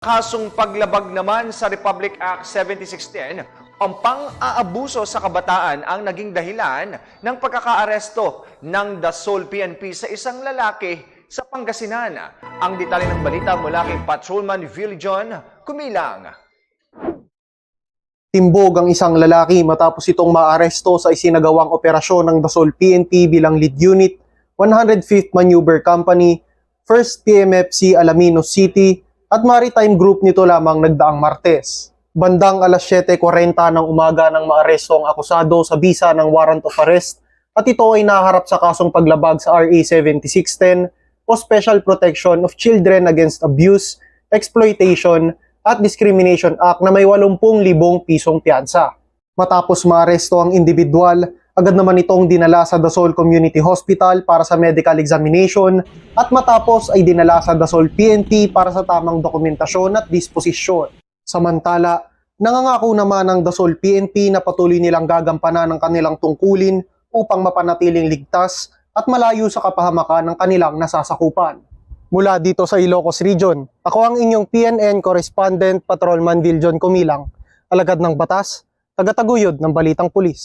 Kasong paglabag naman sa Republic Act 7610, ang pang-aabuso sa kabataan ang naging dahilan ng pagkakaaresto ng Dasol PNP sa isang lalaki sa Pangasinan. Ang detalye ng balita mula kay Patrolman Viljon Kumilang. Timbog ang isang lalaki matapos itong maaresto sa isinagawang operasyon ng Dasol PNP bilang lead unit, 105th Maneuver Company, 1st PMFC Alaminos City at maritime group nito lamang nagdaang Martes. Bandang alas 7.40 ng umaga ng maaresto ang akusado sa bisa ng warrant of arrest at ito ay naharap sa kasong paglabag sa RA 7610 o Special Protection of Children Against Abuse, Exploitation at Discrimination Act na may 80,000 pisong piyansa. Matapos maaresto ang individual, agad naman itong dinala sa Dasol Community Hospital para sa medical examination at matapos ay dinala sa Dasol PNP para sa tamang dokumentasyon at disposisyon. Samantala, nangangako naman ang Dasol PNP na patuloy nilang gagampanan ang kanilang tungkulin upang mapanatiling ligtas at malayo sa kapahamakan ng kanilang nasasakupan. Mula dito sa Ilocos Region, ako ang inyong PNN Correspondent Patrolman Viljon Kumilang, alagad ng batas, tagataguyod ng Balitang Pulis.